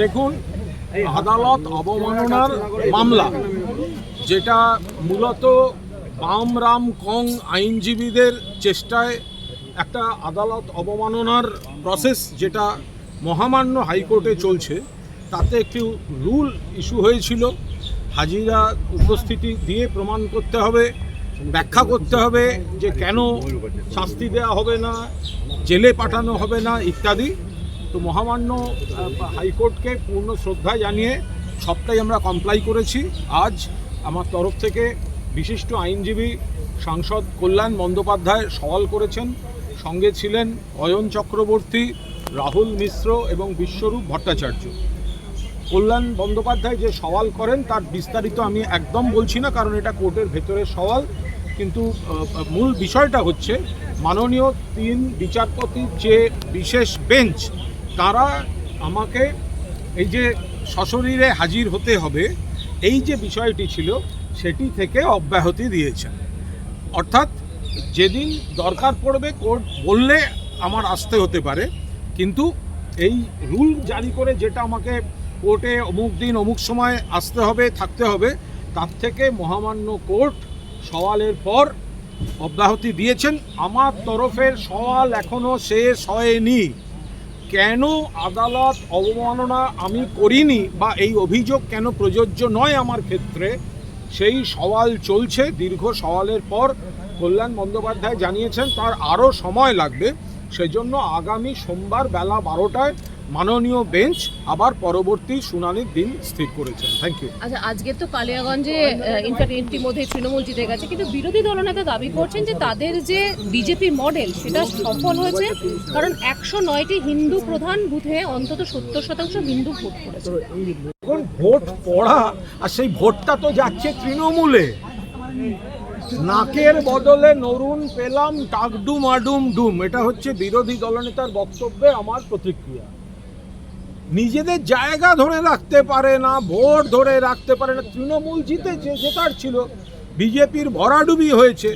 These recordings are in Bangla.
দেখুন আদালত অবমাননার মামলা, যেটা মূলত বাম রাম কং আইনজীবীদের চেষ্টায় একটা আদালত অবমাননার প্রসেস যেটা মহামান্য হাইকোর্টে চলছে, তাতে একটি রুল ইস্যু হয়েছিল। হাজিরা উপস্থিতি দিয়ে প্রমাণ করতে হবে। ব্যাখ্যা করতে হবে যে কেন শাস্তি দেওয়া হবে না, জেলে পাঠানো হবে না ইত্যাদি। তো মহামান্য হাইকোর্টকে পূর্ণ শ্রদ্ধা জানিয়ে সবটাই আমরা কমপ্লাই করেছি। আজ আমার তরফ থেকে বিশিষ্ট আইনজীবী সাংসদ কল্যাণ বন্দ্যোপাধ্যায় সওয়াল করেছেন। সঙ্গে ছিলেন অয়ন চক্রবর্তী, রাহুল মিশ্র এবং বিশ্বরূপ ভট্টাচার্য। কল্যাণ বন্দ্যোপাধ্যায় যে সওয়াল করেন, তার বিস্তারিত আমি একদম বলছি না, কারণ এটা কোর্টের ভেতরের সওয়াল। কিন্তু মূল বিষয়টা হচ্ছে মাননীয় তিন বিচারপতির যে বিশেষ বেঞ্চ, তারা আমাকে এই যে সশরীরে হাজির হতে হবে, এই যে বিষয়টি ছিল, সেটি থেকে অব্যাহতি দিয়েছেন অর্থাৎ যেদিন দরকার পড়বে, কোর্ট বললে আমার আসতে হতে পারে, কিন্তু এই রুল জারি করে যেটা আমাকে কোর্টে অমুক দিন অমুক সময় আসতে হবে, থাকতে হবে, তার থেকে মহামান্য কোর্ট সওয়ালের পর অব্যাহতি দিয়েছেন। আমার তরফের সওয়াল এখনও শেষ হয়নি। কেন আদালত অবমাননা আমি করিনি বা এই অভিযোগ কেন প্রযোজ্য নয় আমার ক্ষেত্রে? সেই সওয়াল চলছে। দীর্ঘ সওয়ালের পর কল্যাণ বন্দ্যোপাধ্যায় জানিয়েছেন, তার আরও সময় লাগবে। সেজন্য আগামী সোমবার বেলা বারোটায় মাননীয় বেঞ্চ আবার পরবর্তী শুনানির দিন স্থির করেছেন। থ্যাংক ইউ আচ্ছা আজকে তো কালিয়াগঞ্জে ইনফ্যাক্ট ইতিমধ্যে তৃণমূল জিতে গেছে কিন্তু বিরোধী দলনেতা দাবি করছেন যে তাদের যে বিজেপি মডেল সেটা সফল হয়েছে কারণ একশো নয়টি হিন্দু প্রধান বুথে অন্তত সত্তর শতাংশ হিন্দু ভোট করেছে। এখন ভোট পড়া আর সেই ভোটটা তো যাচ্ছে তৃণমূলে। নাকের বদলে নরুন পেলাম টাকডুম আডুম ডুম। এটা হচ্ছে বিরোধী দলনেতার বক্তব্যে আমার প্রতিক্রিয়া। নিজেদের জায়গা ধরে রাখতে পারে না, ভোট ধরে রাখতে পারে না। তৃণমূল জিতেছে, জেতার ছিল। বিজেপির ভরাডুবি হয়েছে।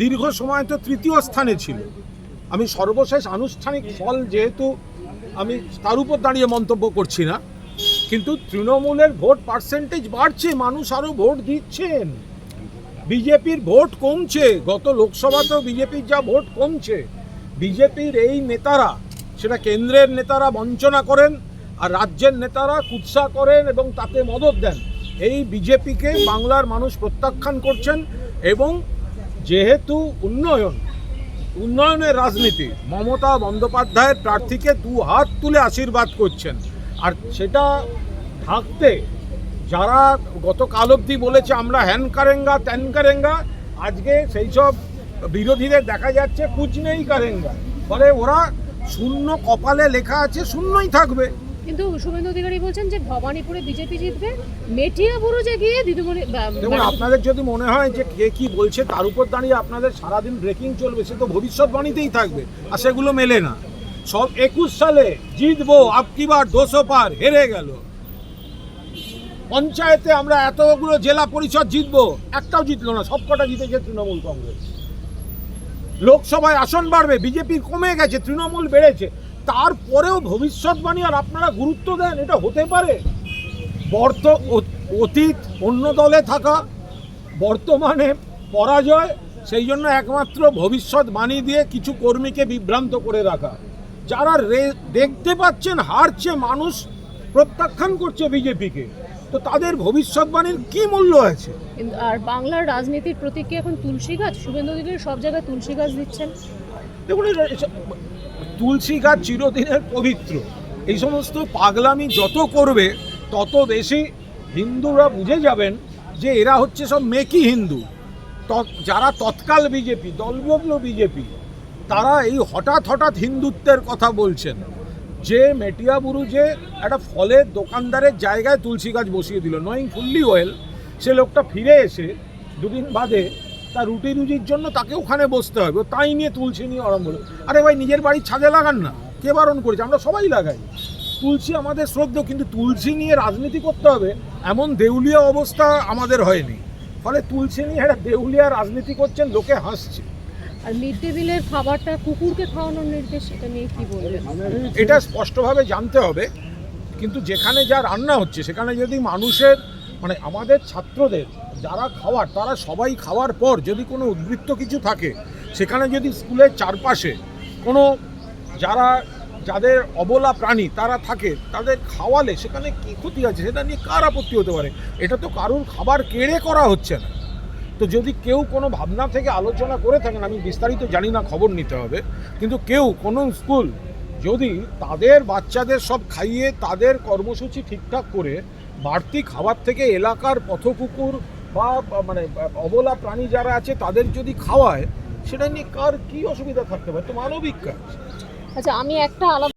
দীর্ঘ সময় তো তৃতীয় স্থানে ছিল। আমি সর্বশেষ আনুষ্ঠানিক ফল যেহেতু আমি তার উপর দাঁড়িয়ে মন্তব্য করছি না, কিন্তু তৃণমূলের ভোট পার্সেন্টেজ বাড়ছে, মানুষ আরও ভোট দিচ্ছেন। বিজেপির ভোট কমছে, গত লোকসভাতেও বিজেপির যা ভোট কমছে। বিজেপির এই নেতারা, সেটা কেন্দ্রের নেতারা বঞ্চনা করেন আর রাজ্যের নেতারা কুৎসা করেন এবং তাতে মদত দেন। এই বিজেপিকে বাংলার মানুষ প্রত্যাখ্যান করছেন এবং যেহেতু উন্নয়ন, উন্নয়নের রাজনীতি, মমতা বন্দ্যোপাধ্যায়ের প্রার্থীকে দু হাত তুলে আশীর্বাদ করছেন। আর সেটা ঢাকতে যারা গতকাল অবধি বলেছে আমরা হ্যান কারেঙ্গা, ত্যান কারেঙ্গা, আজকে সেই সব বিরোধীদের দেখা যাচ্ছে কুচ নেই কারেঙ্গা। ফলে ওরা শূন্য কপালে লেখা আছে, শূন্যই থাকবে। কিন্তু শুভেন্দু অধিকারী বলছেন যে ভবানীপুরে বিজেপি জিতবে মেটিয়া বুরুজে গিয়ে দিদিমণি দেখুন আপনাদের যদি মনে হয় যে কে কি বলছে তার উপর দাঁড়িয়ে আপনাদের সারাদিন ব্রেকিং চলবে সে তো ভবিষ্যৎবাণীতেই থাকবে আর সেগুলো মেলে না। সব একুশ সালে জিতবো আপকি বার দোষো পার হেরে গেল। পঞ্চায়েতে আমরা এতগুলো জেলা পরিষদ জিতবো একটাও জিতলো না সবকটা জিতেছে তৃণমূল কংগ্রেস। লোকসভায় আসন বাড়বে বিজেপি কমে গেছে তৃণমূল বেড়েছে। তারপরেও ভবিষ্যৎবাণী আর আপনারা গুরুত্ব দেন এটা হতে পারে। বর্ত অতীত অন্য দলে থাকা বর্তমানে পরাজয় সেই জন্য একমাত্র ভবিষ্যৎবাণী দিয়ে কিছু কর্মীকে বিভ্রান্ত করে রাখা। যারা দেখতে পাচ্ছেন হারছে মানুষ প্রত্যাখ্যান করছে বিজেপিকে তো তাদের ভবিষ্যৎবাণীর কি মূল্য আছে? আর বাংলার রাজনীতির প্রতীক কি এখন তুলসী গাছ? শুভেন্দু অধিকারী সব জায়গায় তুলসী গাছ দিচ্ছেন। দেখুন তুলসী গাছ চিরদিনের পবিত্র। এই সমস্ত পাগলামি যত করবে, তত বেশি হিন্দুরা বুঝে যাবেন যে এরা হচ্ছে সব মেকি হিন্দু। যারা তৎকাল বিজেপি দলবদল বিজেপি, তারা এই হঠাৎ হঠাৎ হিন্দুত্বের কথা বলছেন। যে মেটিয়াবুরু যে একটা ফলের দোকানদারের জায়গায় তুলসী গাছ বসিয়ে দিল নয়িং ফুললি ওয়েল সে লোকটা ফিরে এসে দুদিন বাদে তার রুটি রুজির জন্য তাকে ওখানে বসতে হবে। তাই নিয়ে তুলসী নিয়ে আরম্ভ হলো। আরে ভাই নিজের বাড়ির ছাদে লাগান না। কে বারণ করেছে? আমরা সবাই লাগাই। তুলসী আমাদের শ্রদ্ধ কিন্তু তুলসী নিয়ে রাজনীতি করতে হবে এমন দেউলিয়া অবস্থা আমাদের হয়নি। ফলে তুলসী নিয়ে একটা দেউলিয়া রাজনীতি করছেন লোকে হাসছে। আর মিড ডে মিলের খাবারটা কুকুরকে খাওয়ানোর নির্দেশ এটা নিয়ে কি বলবেন? এটা স্পষ্টভাবে জানতে হবে কিন্তু যেখানে যা রান্না হচ্ছে সেখানে যদি মানুষের মানে আমাদের ছাত্রদের, যারা খাওয়ার, তারা সবাই খাওয়ার পর যদি কোনো উদ্বৃত্ত কিছু থাকে, সেখানে যদি স্কুলের চারপাশে কোনো যারা, যাদের অবলা প্রাণী তারা থাকে, তাদের খাওয়ালে সেখানে কি ক্ষতি আছে, সেটা নিয়ে কার আপত্তি হতে পারে? এটা তো কারুর খাবার কেড়ে করা হচ্ছে না। তো যদি কেউ কোনো ভাবনা থেকে আলোচনা করে থাকেন, আমি বিস্তারিত জানি না, খবর নিতে হবে, কিন্তু কেউ, কোনো স্কুল যদি তাদের বাচ্চাদের সব খাইয়ে তাদের কর্মসূচি ঠিকঠাক করে বাড়তি খাবার থেকে এলাকার পথকুকুর বা মানে অবলা প্রাণী যারা আছে, তাদের যদি খাওয়ায়, সেটা নিয়ে কার কি অসুবিধা থাকতে পারে? তো মানবিক কাজ। আচ্ছা আমি একটা আলাদা